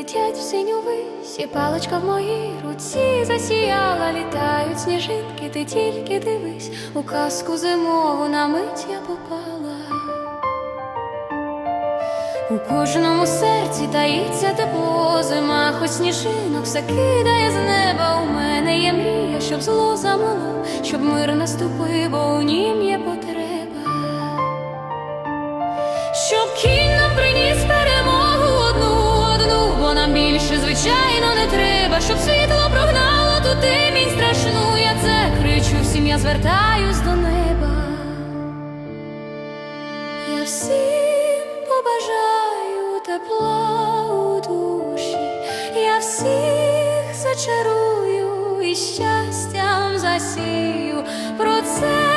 летять в синю вись, і паличка в моїй руці засіяла, літають сніжинки, ти тільки дивись, у казку зимову на мить я попала. У кожному серці таїться тепло, зима, хоч сніжинок все кидає з неба. У мене є мрія, щоб зло замоло, щоб мир наступив, бо у нім є потреба. Я звертаюсь до неба. Я всім побажаю тепла у душі, я всіх зачарую і щастям засію. Про це